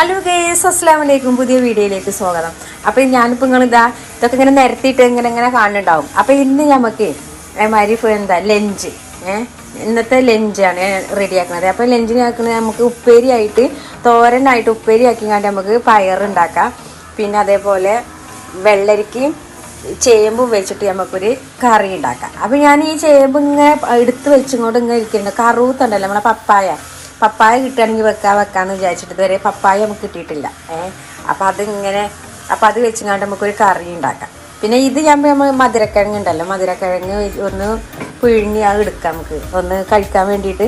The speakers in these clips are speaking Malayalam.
ഹലോ ഗേസ് അസ്സാം വലൈക്കും പുതിയ വീഡിയോയിലേക്ക് സ്വാഗതം. അപ്പോൾ ഞാനിപ്പോൾ നിങ്ങൾ ഇതാ ഇതൊക്കെ ഇങ്ങനെ നിരത്തിയിട്ട് ഇങ്ങനെ ഇങ്ങനെ കാണുന്നുണ്ടാവും. അപ്പോൾ ഇന്ന് നമുക്ക് ഇപ്പോൾ എന്താ ലഞ്ച്. ഇന്നത്തെ ലഞ്ചാണ് റെഡിയാക്കുന്നത് അപ്പോൾ ലഞ്ചിന് ആക്കുന്നത് നമുക്ക് ഉപ്പേരിയായിട്ട് തോരനായിട്ട് ഉപ്പേരി ആക്കി കണ്ട് നമുക്ക് പയറുണ്ടാക്കാം പിന്നെ അതേപോലെ വെള്ളരിക്കയും ചേമ്പും വെച്ചിട്ട് നമുക്കൊരു കറി ഉണ്ടാക്കാം അപ്പോൾ ഞാൻ ഈ ചേമ്പ് ഇങ്ങനെ എടുത്ത് വെച്ചുകൊണ്ട് ഇങ്ങനെ ഇരിക്കുന്നുണ്ട് കറൂത്തുണ്ടല്ലോ നമ്മളെ പപ്പായ. പപ്പായ കിട്ടുകയാണെങ്കിൽ വെക്കാൻ വെക്കാന്ന് വിചാരിച്ചിട്ട് ഇതുവരെ പപ്പായ നമുക്ക് കിട്ടിയിട്ടില്ല. ഏഹ് അപ്പം അതിങ്ങനെ അപ്പം അത് വെച്ചുകൊണ്ട് നമുക്കൊരു കറി ഉണ്ടാക്കാം. പിന്നെ ഇത് ഞാൻ നമ്മൾ മധുരക്കിഴങ്ങ് ഉണ്ടല്ലോ മധുരക്കിഴങ്ങ് ഒന്ന് പുഴുങ്ങി അത് എടുക്കാം നമുക്ക്. ഒന്ന് കഴിക്കാൻ വേണ്ടിയിട്ട്.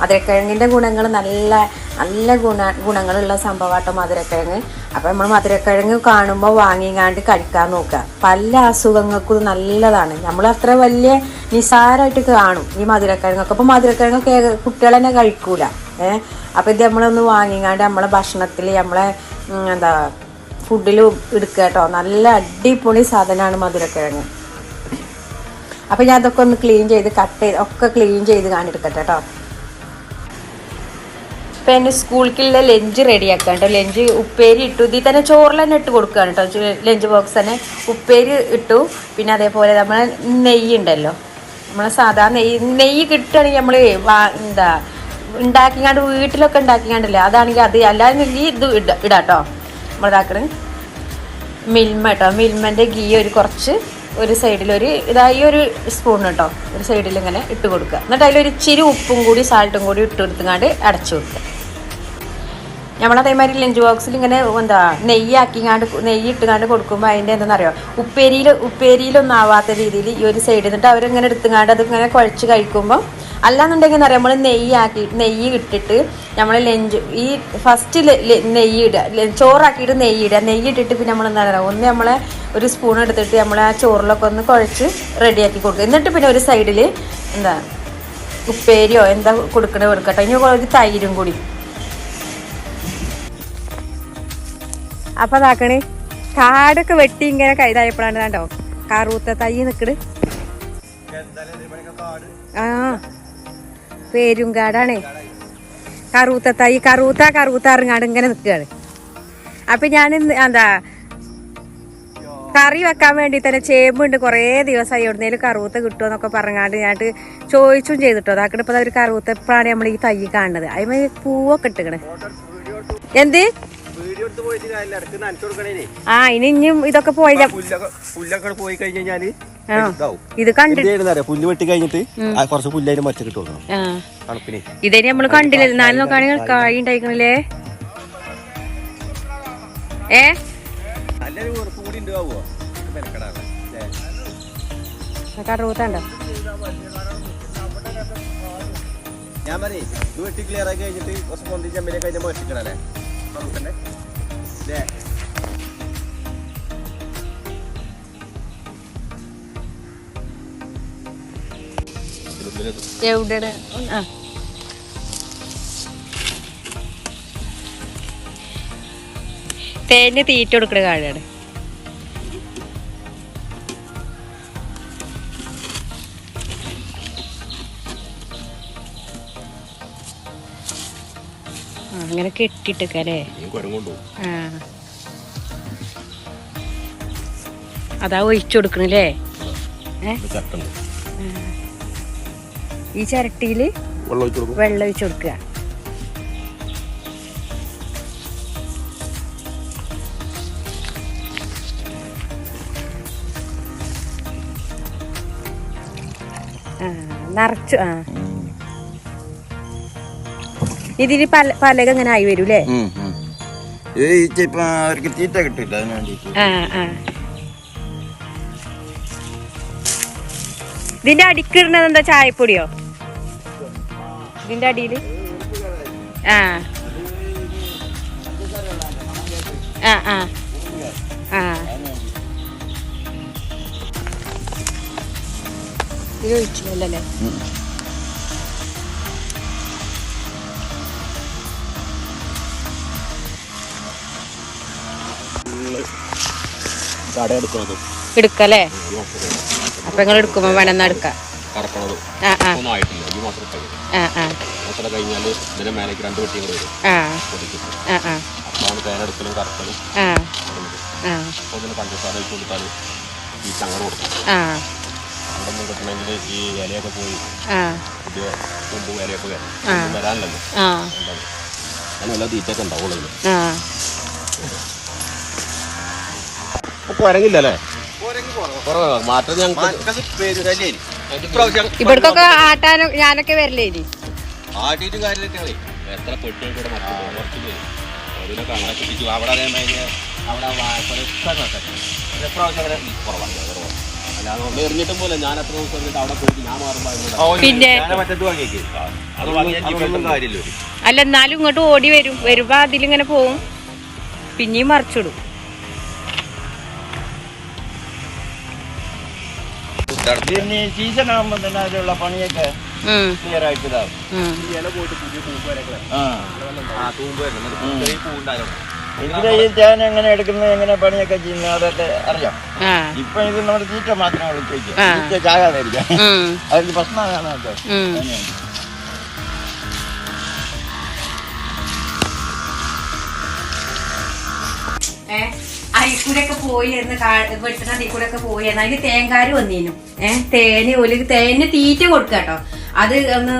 മധുരക്കിഴങ്ങിന്റെ ഗുണങ്ങൾ നല്ല നല്ല ഗുണ ഗുണങ്ങളുള്ള സംഭവമാട്ടോ മധുരക്കിഴങ്ങ്. അപ്പം നമ്മൾ മധുരക്കിഴങ്ങ് കാണുമ്പോൾ വാങ്ങിങ്ങാണ്ട് കഴിക്കാൻ നോക്കുക. പല അസുഖങ്ങൾക്കും നല്ലതാണ്. നമ്മൾ അത്ര വലിയ നിസാരമായിട്ട് കാണും ഈ മധുരക്കിഴങ്ങൊക്കെ. അപ്പോൾ മധുരക്കിഴങ്ങൊക്കെ കുട്ടികൾ തന്നെ കഴിക്കൂല. ഏഹ് അപ്പോൾ ഇത് നമ്മളൊന്ന് വാങ്ങിങ്ങാണ്ട് നമ്മളെ ഭക്ഷണത്തിൽ നമ്മളെ എന്താ ഫുഡിൽ എടുക്കുക കേട്ടോ. നല്ല അടിപൊളി സാധനമാണ് മധുരക്കിഴങ്ങ്. അപ്പോൾ ഞാൻ അതൊക്കെ ഒന്ന് ക്ലീൻ ചെയ്ത് കട്ട് ചെയ്ത് ഒക്കെ ക്ലീൻ ചെയ്ത് കാണിയെടുക്കട്ടെ കേട്ടോ. ഇപ്പം എന്റെ സ്കൂളിലേക്കുള്ള ലഞ്ച് റെഡിയാക്കാം കേട്ടോ. ലഞ്ച് ഉപ്പേരി ഇട്ടു. ഇതിൽ തന്നെ ചോറിൽ തന്നെ ഇട്ട് കൊടുക്കുകയാണ് കേട്ടോ. ലഞ്ച് ബോക്സ് തന്നെ ഉപ്പേരി ഇട്ടു. പിന്നെ അതേപോലെ നമ്മൾ നെയ്യ് ഉണ്ടല്ലോ. നമ്മൾ സാധാ നെയ്യ്. നെയ്യ് കിട്ടുകയാണെങ്കിൽ നമ്മൾ എന്താ ഉണ്ടാക്കിക്കാണ്ട് വീട്ടിലൊക്കെ ഉണ്ടാക്കിക്കാണ്ടല്ലേ അതാണെങ്കിൽ അത് അല്ലാതെ ഈ ഇത് ഇട ഇടാട്ടോ. നമ്മളിതാക്കണ മിൽമ കേട്ടോ. മിൽമന്റെ ഗീ ഒരു കുറച്ച് ഒരു സൈഡിൽ ഒരു ഇതായി ഒരു സ്പൂൺ കേട്ടോ. ഒരു സൈഡിൽ ഇങ്ങനെ ഇട്ട് കൊടുക്കുക. എന്നിട്ട് അതിലൊരു ഇച്ചിരി ഉപ്പും കൂടി സാൾട്ടും കൂടി ഇട്ട് കൊടുത്തുങ്ങാണ്ട് അടച്ചു വെക്കുക നമ്മൾ അതേമാതിരി ലഞ്ച് ബോക്സിൽ ഇങ്ങനെ എന്താ നെയ്യാക്കിങ്ങാണ്ട് നെയ്യ് ഇട്ടുകാണ്ട് കൊടുക്കുമ്പോൾ അതിന്റെ എന്താണെന്നറിയോ ഉപ്പേരിയിൽ ഉപ്പേരിയിലൊന്നും ആവാത്ത രീതിയിൽ ഈ ഒരു സൈഡിൽ നിന്നിട്ട് അവരിങ്ങനെ എടുത്തുങ്ങാണ്ട് അത് ഇങ്ങനെ കുഴച്ച് കഴിക്കുമ്പോൾ അല്ലാന്നുണ്ടെങ്കിൽ അറിയാം നമ്മൾ നെയ്യാക്കി നെയ്യ് ഇട്ടിട്ട് നമ്മൾ ലഞ്ച് ഈ ഫസ്റ്റ് നെയ്യ് ഇടുക ചോറാക്കിയിട്ട് നെയ്യ് ഇടുക നെയ്യ് ഇട്ടിട്ട് പിന്നെ നമ്മൾ എന്താ പറയുക ഒന്ന് നമ്മളെ ഒരു സ്പൂൺ എടുത്തിട്ട് നമ്മൾ ആ ചോറിലൊക്കെ ഒന്ന് കുഴച്ച് റെഡിയാക്കി കൊടുക്കുക എന്നിട്ട് പിന്നെ ഒരു സൈഡിൽ എന്താ ഉപ്പേരിയോ എന്താ കൊടുക്കണേ കൊടുക്കട്ടെ. ഇനി ഒരു തൈരും കൂടി. അപ്പൊ അതാക്കണ് കാടൊക്കെ വെട്ടി ഇങ്ങനെ കൈതായപ്പോഴാണ് കണ്ടോ? കറുത്ത തൈ നിക്കണ്. ആ പേരും കാടാണേ. കറുത്ത തൈ കറുത്ത കറുത്ത ഇറങ്ങാണ്ട് ഇങ്ങനെ നിൽക്കുകയാണ് അപ്പൊ ഞാൻ എന്താ കറി വെക്കാൻ വേണ്ടി തന്നെ ചേമ്പുണ്ട് കുറേ ദിവസമായി എവിടുന്നേലും കറുത്ത കിട്ടുമെന്നൊക്കെ പറഞ്ഞാണ്ട് ഞാൻ ചോദിച്ചും ചെയ്തിട്ടോ. അതാക്കണ ഇപ്പൊ ഒരു കറുത്ത ഇപ്പോഴാണ് നമ്മൾ ഈ തൈ കാണുന്നത്. അതിന് പൂവൊക്കെ ഇട്ടുകണ് എന്ത്? ആ ഇനി ഇനിയും ഇതൊക്കെ പോയി പുല്ലൊക്കെ പോയി കഴിഞ്ഞ് കഴിഞ്ഞാൽ ഇത് കണ്ടിട്ട് പുല്ല് വെട്ടി കഴിഞ്ഞിട്ട് കുറച്ച് മറ്റ കിട്ടും ഇതേ നമ്മൾ കണ്ടില്ല? നാല് നോക്കാണെങ്കിൽ കായി ഉണ്ടായിക്കണില്ലേ? ഏ? കറുത്തണ്ടോ ഞാൻ പറയേ ഇത് വെട്ടി ക്ലിയർ ആയി കഴിഞ്ഞിട്ട് കുറച്ച് പൊന്തി ചെമ്മിനെ കഴിഞ്ഞ വെട്ടിക്കണല്ലേ തണുപ്പന്നെ അല്ലേ? എവിടെ ആ. തേന് തീറ്റ കൊടുക്കണ കാടാണ് അങ്ങനെ കെട്ടിട്ടേക്കല്ലേ അതാ ഒഴിച്ചു കൊടുക്കണല്ലേ? ഈ ചിരട്ടിയിൽ വെള്ളം ഒഴിച്ചു കൊടുക്കുക. നിറച്ചു ആ. ഇതിന് പല പലക അങ്ങനെ ആയി വരും ഇത് ഇപ്പൊ അവർക്ക് തീറ്റ കിട്ടില്ല അതിന് വേണ്ടിട്ട് ആ ആ. ഇതിന്റെ അടിക്കിടുന്നത് എന്താ ചായപ്പൊടിയോ? ഇതിന്റെ അടിയിൽ? ആ. ആ ആ. ആ. ഇത് ഒഴിച്ചില്ലല്ലേ എടുക്കണതും എടുക്കല്ലേ? അപ്പൊ നിങ്ങൾ എടുക്കുമ്പോ വേണമെന്ന് എടുക്കാം. കറക്കണതും ഒന്നും ആയിട്ടില്ല. ഈ മാത്രം ആ ആ. മാസം കഴിഞ്ഞാൽ ഇതിന്റെ മേലേക്ക് രണ്ട് വെട്ടിയും കൂടെ വരും. അപ്പോഴാണ് തേനെടുക്കലും കറക്കലും. ആ. ആ. അപ്പോൾ ഇതിന് പഞ്ചസാര വെച്ച് കൊടുത്താൽ ഈ ചങ്ങർ കൊടുക്കും. അവിടെ നിന്ന് കിട്ടണമെങ്കിൽ ഈ ഇലയൊക്കെ പോയി പുതിയ കുമ്പും ഇലയൊക്കെ വരും. ഒന്നും ആ. എന്താണ് അങ്ങനെ വല്ല തീറ്റയൊക്കെ ഉണ്ടാവുള്ളൂ കുരങ്ങില്ലല്ലേ കുറവാ. മാറ്റം ഞങ്ങൾക്ക് ഇവിടക്കൊക്കെ ആട്ടാനും ഞാനൊക്കെ വരില്ലേ ഇനി? ആട്ടിയിട്ട് കാര്യമില്ലേ എത്ര പെട്ടികൾ കൂടെ മറച്ചു കുറച്ച് പോയി അതിനെ കാണാൻ കിട്ടിച്ചു അവിടെ അതേമാതിരി അവിടെ എപ്രാവശ്യം അങ്ങനെ കുറവാണ്. കുറവാണ്. അല്ലാതെ ഒന്ന് എറിഞ്ഞിട്ടും പോലെ ഞാൻ എത്ര ദിവസം എറിഞ്ഞിട്ട് അവിടെ പോയിട്ട് ഞാൻ മാറുമ്പോൾ പിന്നെ അല്ല എന്നാലും ഇങ്ങോട്ട് ഓടി വരും. വരുമ്പോ അതിലിങ്ങനെ പോവും. പിന്നെയും മറിച്ചിടും. പിന്നെ സീസൺ ആകുമ്പോ തന്നെ അതിലുള്ള പണിയൊക്കെ ക്ലിയർ ആയിട്ട് ഇതാവും ഇതിലെ ഈ തേൻ എങ്ങനെ എടുക്കുന്നത് എങ്ങനെ പണിയൊക്കെ ചെയ്യുന്നത് അതൊക്കെ അറിയാം. ഇപ്പൊ ഇത് നമ്മുടെ തീറ്റ മാത്രമേ തീറ്റ. ചാകാതിരിക്കാം അതിന് പ്രശ്നമാണ് കേട്ടോ. ഉം. അരിക്കൂടെയൊക്കെ പോയി എന്ന് വെട്ടുന്ന അതിൽ കൂടെ ഒക്കെ പോയി എന്ന് അതിന് തേങ്കാര് വന്നീനു. ഏഹ് തേന് ഒരു തേന് തീറ്റ കൊടുക്കുക കേട്ടോ. അത് ഒന്ന്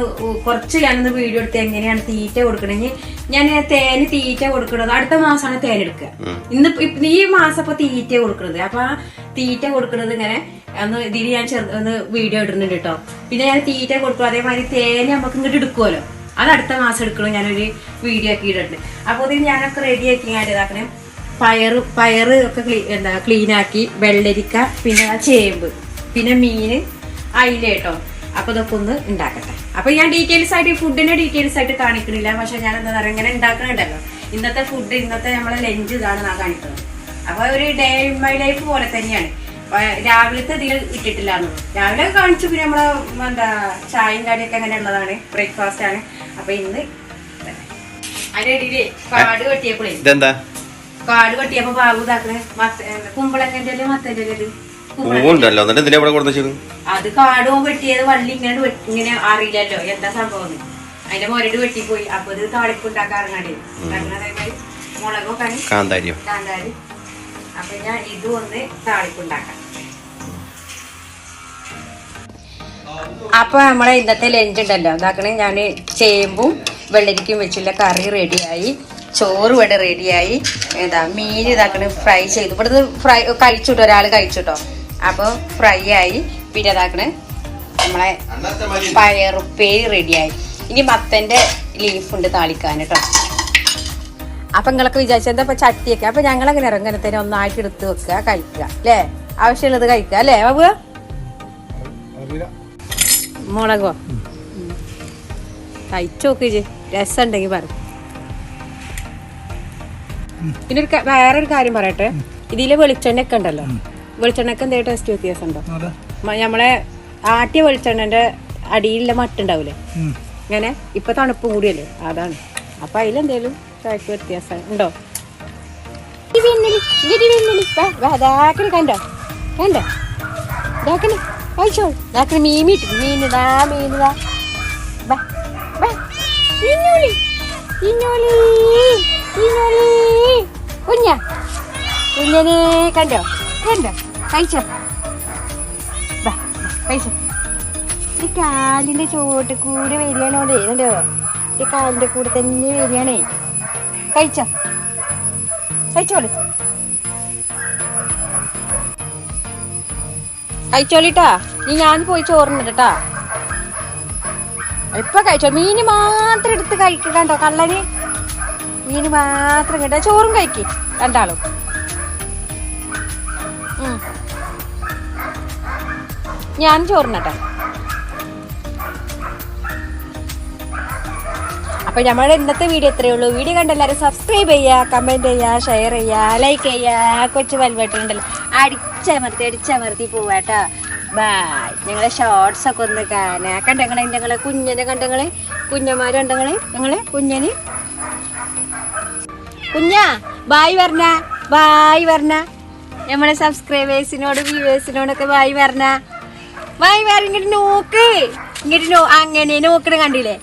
കുറച്ച് ഞാനൊന്ന് വീഡിയോ എടുത്ത് എങ്ങനെയാണ് തീറ്റ കൊടുക്കണമെങ്കിൽ ഞാൻ തേന് തീറ്റ കൊടുക്കണത് അടുത്ത മാസമാണ് തേൻ എടുക്കുക ഇന്ന് ഈ മാസം ഇപ്പൊ തീറ്റ കൊടുക്കണത്. അപ്പൊ ആ തീറ്റ കൊടുക്കണത് ഇങ്ങനെ ഒന്ന് ഇതിൽ ഞാൻ ചെറു ഒന്ന് വീഡിയോ ഇടുന്നുണ്ട് കേട്ടോ. പിന്നെ ഞാൻ തീറ്റ കൊടുക്കും. അതേമാതിരി തേന് നമുക്ക് ഇങ്ങോട്ട് എടുക്കുമല്ലോ അത് അടുത്ത മാസം എടുക്കണം. ഞാനൊരു വീഡിയോ ആക്കി ഇടുന്നുണ്ട് അപ്പോൾ ഇത് ഞാനൊക്കെ റെഡി ആക്കി ഞാൻ ഇതാക്കണേ. പയറ് പയറ് ഒക്കെ ക്ലീ എന്താ ക്ലീനാക്കി വെള്ളരിക്ക പിന്നെ ആ ചേമ്പ് പിന്നെ മീൻ അയില കേട്ടോ. അപ്പൊ ഇതൊക്കെ ഒന്ന് ഉണ്ടാക്കട്ടെ. അപ്പൊ ഞാൻ ഡീറ്റെയിൽസ് ആയിട്ട് ഈ ഫുഡിന്റെ ഡീറ്റെയിൽസ് ആയിട്ട് കാണിക്കണില്ല. പക്ഷെ ഞാൻ എന്താ പറയുക ഇങ്ങനെ ഉണ്ടാക്കണുണ്ടല്ലോ. ഇന്നത്തെ ഫുഡ് ഇന്നത്തെ നമ്മളെ ലഞ്ച് ഇതാണ് ഞാൻ കാണിക്കുന്നത്. അപ്പോൾ ഒരു ഡേ ബൈ ലൈഫ് പോലെ തന്നെയാണ്. രാവിലത്തെ ഇതിൽ ഇട്ടിട്ടില്ല രാവിലെ കാണിച്ചു പിന്നെ നമ്മളെ എന്താ ചായയും കടിയൊക്കെ അങ്ങനെ ഉള്ളതാണ്. ബ്രേക്ക്ഫാസ്റ്റ് ആണ്. അപ്പൊ ഇന്ന് അതിന്റെ ഇടയിൽ പാട് വെട്ടിയപ്പോഴേ ഇതെന്താ? കാട് വെട്ടിയപ്പോ ബാബു ഇതാക്കണേ. കുമ്പളങ്ങന്റെ മത്തന്റെ. പൂവുണ്ടല്ലോ എന്നിട്ട് ഇതിനെ ഇവിടെ കൊടുത്തു അത് കാട് വെട്ടിയത് വള്ളി ഇങ്ങനെ വെട്ടി- ഇങ്ങനെ അറിയില്ലല്ലോ എന്താ സംഭവം. അതിന്റെ മുരട് വെട്ടിപ്പോയി അപ്പൊ ഇത് താളിപ്പ് ഉണ്ടാക്കാറുണ്ട് മുളകൊക്കെ കാന്താരിയോ കാന്താരി. അപ്പൊ ഞാൻ ഇത് ഒന്ന് താളിപ്പുണ്ടാക്കാം. അപ്പൊ നമ്മളെ ഇന്നത്തെ ലഞ്ച് ഉണ്ടല്ലോ. ഇതാക്കണേ ഞാൻ ചേമ്പും വെള്ളരിക്കും വെച്ചുള്ള കറി റെഡിയായി ചോറ് ഇവിടെ റെഡിയായി ഏതാ മീൻ ഇതാക്കണ ഫ്രൈ ചെയ്തു. ഇവിടുന്ന് ഫ്രൈ കഴിച്ചുട്ടോ ഒരാൾ കഴിച്ചുട്ടോ അപ്പോൾ ഫ്രൈ ആയി. പിന്നെ ഇതാക്കണ നമ്മളെ പയറുപ്പേരി റെഡിയായി ഇനി മത്തന്റെ ലീഫ് ഉണ്ട് താളിക്കാൻ കേട്ടോ അപ്പൊ നിങ്ങളൊക്കെ വിചാരിച്ചാൽ എന്താ ഇപ്പൊ ചട്ടിയൊക്കെ? അപ്പൊ ഞങ്ങൾ അങ്ങനെ ഇറങ്ങനത്തേനെ ഒന്നായിട്ട് എടുത്ത് വെക്കുക കഴിക്കുക അല്ലേ? ആവശ്യമുള്ളത് കഴിക്കുക അല്ലേ ബാബു? മുളകോ? കഴിച്ചു നോക്കി ഇജ്ജ്. രസം ഉണ്ടെങ്കിൽ പറ. പിന്നെ ഒരു വേറൊരു കാര്യം പറയട്ടെ. ഇതിൽ വെളിച്ചെണ്ണ ഒക്കെ ഉണ്ടല്ലോ വെളിച്ചെണ്ണക്ക് എന്തെങ്കിലും ടേസ്റ്റ് വ്യത്യാസം ഉണ്ടോ നമ്മളെ ആട്ടിയ വെളിച്ചെണ്ണന്റെ അടിയിലുള്ള മട്ടുണ്ടാവൂലേ? ഇങ്ങനെ ഇപ്പൊ തണുപ്പ് കൂടിയല്ലേ? അതാണ്. അപ്പൊ അതിലെന്തേലും വ്യത്യാസം ഉണ്ടോ? കണ്ടോ? കണ്ടോ? ഇതാക്കണേ ഇതാക്കണ മീൻ മീൻ ഇതാ വാ കുഞ്ഞനെ കണ്ടോ? കണ്ടോ? കഴിച്ചോ? കഴിച്ചോ. ഈ കാലിന്റെ ചോട്ട് കൂടെ വരികയാണോടെ കണ്ടോ? ഈ കാലിന്റെ കൂടെ തന്നെ വരികയാണേ. കഴിച്ചോ? കഴിച്ചോളൂ. കഴിച്ചോളിട്ടാ. നീ ഞാൻ പോയി ചോറിനിട്ടാ ഇപ്പൊ കഴിച്ചോ? മീന് മാത്രം എടുത്ത് കഴിക്കുക കണ്ടോ കള്ളന്? മീന് മാത്രം കേട്ടോ ചോറും കഴിക്കേ രണ്ടാളും. ഞാൻ ചോറിനട്ടെ അപ്പൊ നമ്മുടെ ഇന്നത്തെ വീഡിയോ ഇത്രയേ ഉള്ളൂ. വീഡിയോ കണ്ട എല്ലാവരും സബ്സ്ക്രൈബ് ചെയ്യുക കമന്റ് ചെയ്യുക ഷെയർ ചെയ്യുക ലൈക്ക് ചെയ്യുക കൊച്ചു വൽവട്ടുണ്ടല്ലോ അടിച്ചമർത്തി അടിച്ചമർത്തി പോവാട്ടോ ബായ് ഞങ്ങളെ ഷോർട്സ് ഒക്കെ ഒന്ന് കാണാ. കണ്ടങ്ങളെ ഞങ്ങളെ കുഞ്ഞനെ കണ്ടങ്ങളെ കുഞ്ഞന്മാരുണ്ടങ്ങളെ ഞങ്ങളെ കുഞ്ഞന്? കുഞ്ഞ ബായ് പറഞ്ഞ ബായ് പറഞ്ഞ നമ്മളെ സബ്സ്ക്രൈബേഴ്സിനോട് വ്യൂവേഴ്സിനോടൊക്കെ ബായ് പറഞ്ഞ ബായ് വേറെ ഇങ്ങോട്ട് നോക്ക്. ഇങ്ങോട്ട് നോ അങ്ങനെ നോക്കണ കണ്ടില്ലേ?